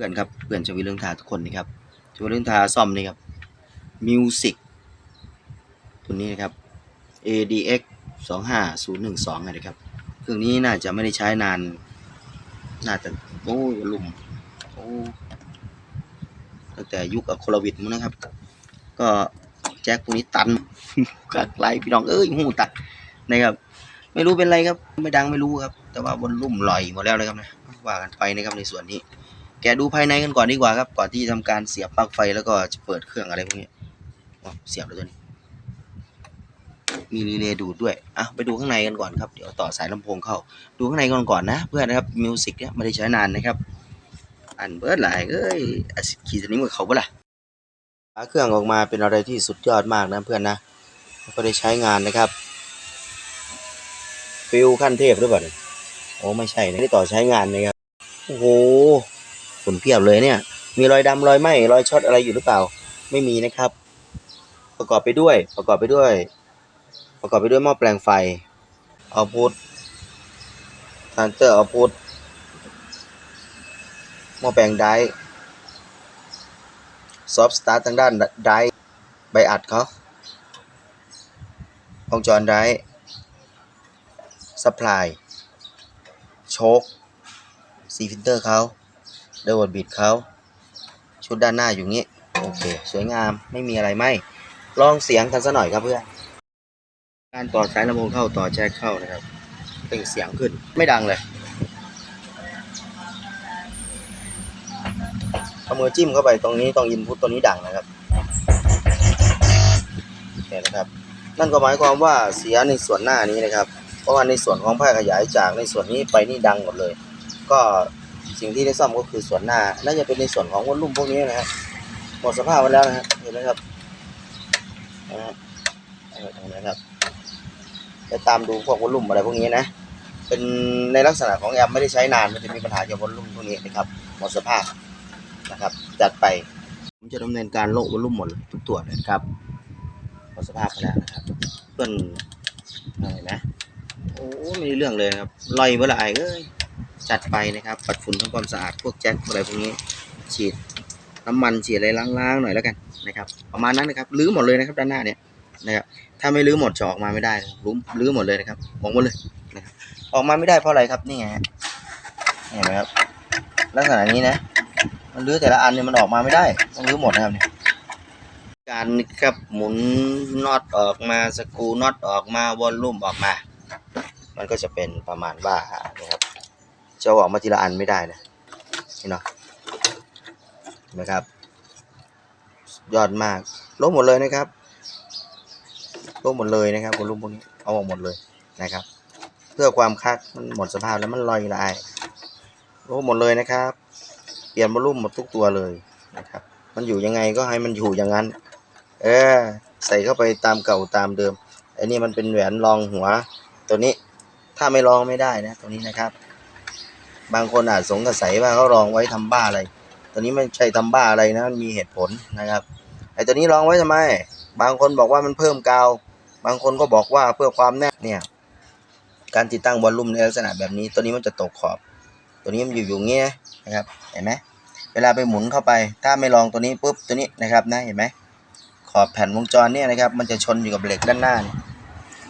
พื่อนครับเพื่อนชวิเรื่องทาทุกคนนี่ครับชวิเรื่องทาซ่อมนี่ครับมิวสิกตัวนี้นะครับ ADX 25012นะครับเครื่องนี้น่าจะไม่ได้ใช้นาน น่าจะโอ้ยลุ่มโอ้ตั้งแต่ยุคอโคลวิดมั้งนะครับ ก็แจ็คพวกนี้ตันกักไลพี่น้องเอ้ยหูตัดนะครับ ไม่รู้เป็นไรครับ ไม่ดังไม่รู้ครับ แต่ว่าบนลุ่มลอยหมดแล้วนะครับนะว่ากันไปนะครับในส่วนนี้ แกะดูภายในกันก่อนดีกว่าครับก่อนที่จะทำการเสียบปลั๊กไฟแล้วก็จะเปิดเครื่องอะไรพวกนี้เสียบแล้วตัวนี้มีรีเลย์ดูดด้วยอะไปดูข้างในกันก่อนครับเดี๋ยวต่อสายลำโพงเข้า ดูข้างในก่อนก่อนนะ เพื่อนนะครับมิวสิกเนี่ยไม่ได้ใช้นานนะครับ อันเบิร์ดหลายเอ้ยอขี่ตัวนี้มือเขาปะล่ะฝาเครื่องออกมาเป็นอะไรที่สุดยอดมากนะเพื่อนนะก็ได้ใช้งานนะครับฟิลขั้นเทพหรือเปล่าโอ้ไม่ใช่นะได้ต่อใช้งานนะครับโอ้โห ผลเพียบเลยเนี่ย มีรอยดำรอยไหมรอยช็อตอะไรอยู่หรือเปล่า ไม่มีนะครับ ประกอบไปด้วย ประกอบไปด้วย ประกอบไปด้วยหม้อแปลงไฟเอาพุททานเตอร์เอาพุทหม้อแปลงไดซอฟสตาร์ททางด้านไดใบอัดเขาวงจรไดสปายโชคซีฟิลเตอร์เขา เดวดบิดเขาชุดด้านหน้าอยู่งี้ โอเค สวยงามไม่มีอะไรไหมลองเสียงกันสักหน่อยครับเพื่อนการต่อสายลำโพงเข้าต่อแจ็คเข้านะครับเปล่งเสียงขึ้นไม่ดังเลยเอามือจิ้มเข้าไปตรงนี้ตรงอินพุตตัวนี้ดังนะครับเห็นนะครับ นั่นก็หมายความว่าเสียในส่วนหน้านี้นะครับ เพราะว่าในส่วนของแพร่ขยายจากในส่วนนี้ไปนี่ดังหมดเลย ก็ สิ่งที่ได้ซ่อมก็คือส่วนหน้า น่าจะเป็นในส่วนของวอลลุ่มพวกนี้นะครับ หมดสภาพไปแล้วนะครับ เห็นไหมครับนะฮะเอางนี้ครับ ไปตามดูพวกวอลลุ่มอะไรพวกนี้นะ เป็นในลักษณะของแอมไม่ได้ใช้นาน มันจะมีปัญหาเกี่ยวกับวอลลุ่มพวกนี้นะครับ หมดสภาพนะครับ จัดไป ผมจะดำเนินการโละวอลลุ่มหมดทุกตัวเลยครับ หมดสภาพไปแล้วนะครับ เพื่อนอะไรนะ โอ้ไม่ได้เรื่องเลยนะครับลอยเมื่อไหร่เอ้ย จัดไปนะครับ ปัดฝุ่นทำความสะอาดพวกแจ็คอะไรพวกนี้ ฉีดน้ำมันฉีดอะไรล้างๆหน่อยแล้วกันนะครับ ประมาณนั้นนะครับรื้อหมดเลยนะครับด้านหน้าเนี่ยนะครับถ้าไม่รื้อหมดจะออกมาไม่ได้รับรื้อรื้อหมดเลยนะครับมองหมดเลยนะครับออกมาไม่ได้เพราะอะไรครับนี่ไงเห็นไหมครับลักษณะนี้นะ มันรื้อแต่ละอันเนี่ยมันออกมาไม่ได้ต้องรื้อหมดนะครับเนี่ยการครับหมุนน็อตออกมาสกูน็อตออกมาวอลลุ่มออกมา มันก็จะเป็นประมาณว่านะครับ จะออกมาทีละอันไม่ได้นะเห็นเนาะนไหมครับ ยอดมากลบหมดเลยนะครับลบหมดเลยนะครับวอลลุ่มพวกนี้เอาออกหมดเลยนะครับ เพื่อความคักมันหมดสภาพแล้วมันลอยลายลบหมดเลยนะครับ เปลี่ยนวอลลุ่มหมดทุกตัวเลยนะครับ มันอยู่ยังไงก็ให้มันอยู่อย่างนั้น เออใส่เข้าไปตามเก่าตามเดิมไอันนี้มันเป็นแหวนรองหัวตัวนี้ถ้าไม่ลองไม่ได้นะตัวนี้นะครับ บางคนอาจสงสัยว่าเขาลองไว้ทำบ้าอะไร ตัวนี้ไม่ใช่ทำบ้าอะไรนะมันมีเหตุผลนะครับ ไอ้ตัวนี้ลองไว้ทำไม บางคนบอกว่ามันเพิ่มกาว บางคนก็บอกว่าเพื่อความแน่นเนี่ย การติดตั้งวอลลุ่มในลักษณะแบบนี้ ตัวนี้มันจะตกขอบ ตัวนี้มันอยู่อยู่เงี้ยนะครับ เห็นไหมเวลาไปหมุนเข้าไป ถ้าไม่ลองตัวนี้ปุ๊บตัวนี้นะครับนะ เห็นไหมขอบแผ่นวงจรเนี่ยนะครับ มันจะชนอยู่กับเหล็กด้านหน้านี่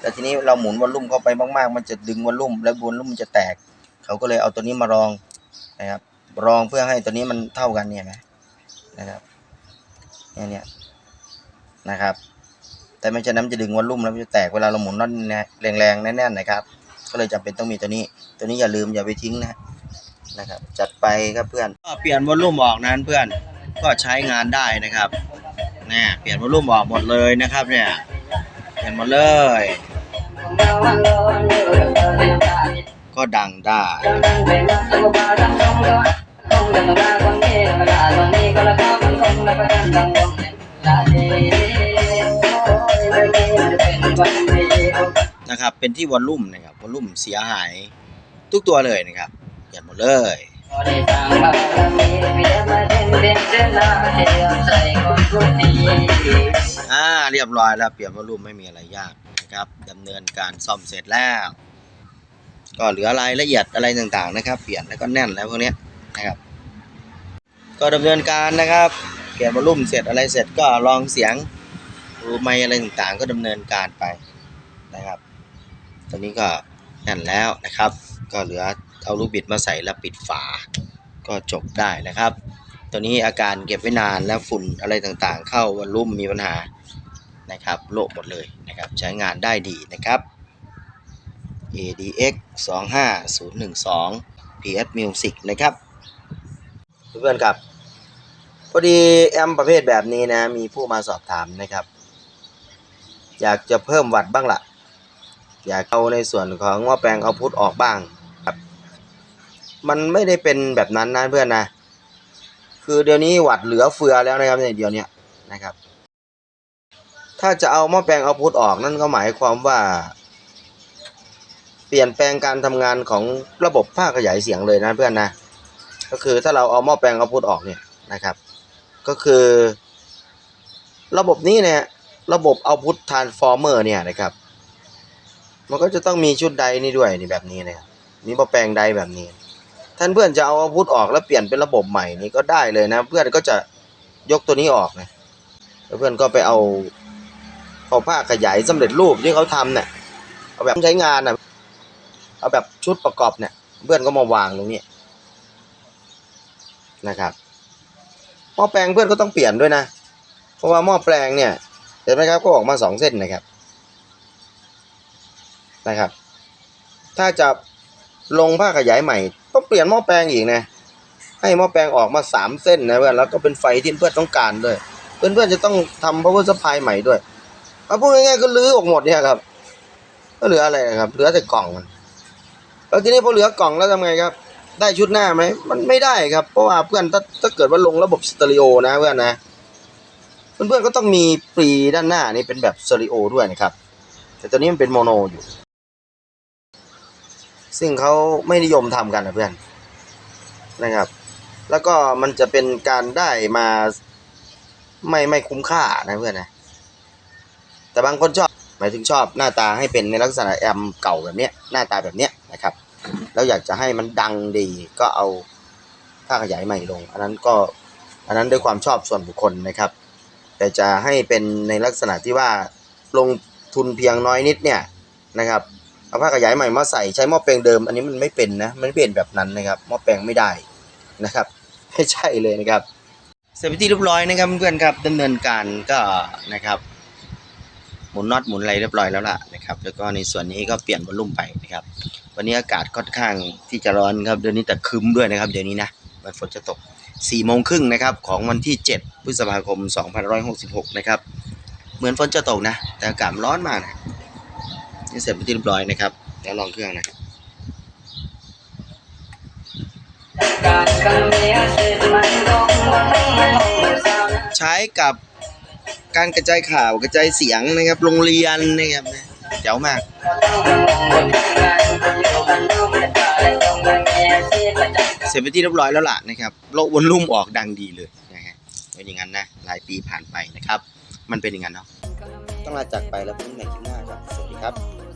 แล้วทีนี้เราหมุนวอลลุ่มเข้าไปมากๆ มันจะดึงวอลลุ่ม แล้ววอลลุ่มมันจะแตก เขาก็เลยเอาตัวนี้มารองนะครับ รองเพื่อให้ตัวนี้มันเท่ากันเนี่ยนะนะครับเนี่ยเนี่ยนะครับ แต่ไม่ใช่น้ำจะดึงวอลลุ่มแล้วมันจะแตกเวลาเราหมุนน็อตแรงๆแน่นๆนะครับ ก็เลยจำเป็นต้องมีตัวนี้ ตัวนี้อย่าลืมอย่าไปทิ้งนะนะครับ จัดไปครับเพื่อนก็เปลี่ยนวอลลุ่มออกนั้นเพื่อนก็ใช้งานได้นะครับนี่เปลี่ยนวอลลุ่มออกหมดเลยนะครับ เนี่ยเปลี่ยนหมดเลย ก็ดังได้ นะครับ เป็นที่วอลลุ่มนะครับ วอลลุ่มเสียหายทุกตัวเลยนะครับเปลี่ยนหมดเลยอ่าเรียบร้อยแล้ว เปลี่ยนวอลลุ่มไม่มีอะไรยากนะครับดำเนินการซ่อมเสร็จแล้ว ก็เหลือรายละเอียดอะไรต่างๆนะครับ เปลี่ยนแล้วก็แน่นแล้วพวกนี้นะครับ ก็ดำเนินการนะครับเปลี่ยนวอลลุ่มเสร็จอะไรเสร็จก็ลองเสียงดูไมค์อะไรต่างๆ ก็ดำเนินการไปนะครับ ตอนนี้ก็แน่นแล้วนะครับ ก็เหลือเอาลูกบิดมาใส่แล้วปิดฝา ก็จบได้นะครับตัวนี้อาการเก็บไว้นานแล้วฝุ่นอะไรต่างๆ เข้าวอลลุ่มมีปัญหานะครับโละหมดเลยนะครับ ใช้งานได้ดีนะครับ ADX 25012 PS Music นะครับ เพื่อนๆครับ พอดีแอมประเภทแบบนี้นะ มีผู้มาสอบถามนะครับ อยากจะเพิ่มวัตต์บ้างละ่ะ อยากเอาในส่วนของหม้อแปลงเอาพุทออกบ้างครับ มันไม่ได้เป็นแบบนั้นนะเพื่อนนะ คือเดี๋ยวนี้วัตต์เหลือเฟือแล้วนะครับในเดี๋ยวนี้นะครับถ้าจะเอาหม้อแปลงเอาพุทออกนั่นก็หมายความว่า เปลี่ยนแปลงการทำงานของระบบภาคขยายเสียงเลยนะเพื่อนนะ ก็คือถ้าเราเอาหม้อแปลงเอาพุทออกเนี่ยนะครับ ก็คือ ระบบนี้เนี่ยระบบเอาพุททานฟอร์เมอร์เนี่ยนะครับ มันก็จะต้องมีชุดใดนี่ด้วยนี่แบบนี้นะครับมีหม้อแปลงใดแบบนี้ ท่านเพื่อนจะเอาเอาพุทออกแล้วเปลี่ยนเป็นระบบใหม่นี่ก็ได้เลยนะ เพื่อนก็จะยกตัวนี้ออกนะเพื่อนก็ไปเอาเอาผ้าขยายสำเร็จรูปที่เขาทำเนี่ยเอาแบบใช้งานนะ เอาแบบชุดประกอบเนี่ย เพื่อนก็มาวางตรงนี้นะครับหม้อแปลงเพื่อนก็ต้องเปลี่ยนด้วยนะ เพราะว่าหม้อแปลงเนี่ยเห็นไหมครับก็ออกมาสองเส้นนะครับนะครับ ถ้าจะลงผ้าขยายใหม่ต้องเปลี่ยนหม้อแปลงอีกนะให้หม้อแปลงออกมาสามเส้นนะเพื่อนแล้วก็เป็นไฟที่เพื่อนต้องการด้วย เพื่อนๆจะต้องทำ power supply ใหม่ด้วยเอาพูดง่ายๆก็ลื้อออกหมดเนี่ยครับก็เหลืออะไรนะครับเหลือแต่กล่องมัน แล้วทีนี้พอเหลือกล่องแล้วทำไงครับ ได้ชุดหน้าไหมมันไม่ได้ครับ เพราะว่าเพื่อนถ้าถ้าเกิดว่าลงระบบสเตอริโอนะเพื่อนนะเพื่อนๆก็ต้องมีปรีด้านหน้านี่เป็นแบบสเตอริโอด้วยนะครับ แต่ตัวนี้มันเป็นโมโนอยู่ ซึ่งเขาไม่นิยมทำกันนะเพื่อนนะครับ แล้วก็มันจะเป็นการได้มาไม่ไม่คุ้มค่านะเพื่อนนะแต่บางคนชอบ หมายถึงชอบหน้าตาให้เป็นในลักษณะแอมเก่าแบบเนี้ยหน้าตาแบบเนี้ยนะครับ แล้วอยากจะให้มันดังดีก็เอาผ้าขยายใหม่ลง อันนั้นก็อันนั้นด้วยความชอบส่วนบุคคลนะครับ แต่จะให้เป็นในลักษณะที่ว่าลงทุนเพียงน้อยนิดเนี่ยนะครับเอาผ้าขยายใหม่มาใส่ใช้หม้อแปลงเดิม อันนี้มันไม่เป็นนะมันไม่เป็นแบบนั้นนะครับหม้อแปลงไม่ได้นะครับไม่ใช่เลยนะครับเสร็จไปนที่เรียบร้อยนะครับเพื่อนครับดำเนินการก็นะครับ มุนน็อตหมุนอะไรเรียบร้อยแล้วล่ะนะครับ แล้วก็ในส่วนนี้ก็เปลี่ยนวอลลุ่มไปนะครับ วันนี้อากาศค่อนข้างที่จะร้อนครับเดี๋ยวนี้แต่ครึ้มด้วยนะครับเดี๋ยวนี้นะวันฝนจะตก4โมงครึ่งนะครับของวันที่ 7 พฤษภาคม 2566 นะครับ เหมือนฝนจะตกนะ แต่อากาศมันร้อนมากนะนี่เสร็จไปนที่เรียบร้อยนะครับเดี๋ยวลองเครื่องนะใช้กับ การกระจายข่าวกระจายเสียงนะครับ โรงเรียนนะครับเจ๋วมากเสร็จไปที่เรียบร้อยแล้วล่ะนะครับโลกวนลุ่มออกดังดีเลยนะฮะเป็นอย่างนั้นนะหลายปีผ่านไปนะครับ มันเป็นอย่างนั้นเนาะต้องลาจากไปแล้วพบกันใหม่คลิปหน้าครับสวัสดีครับ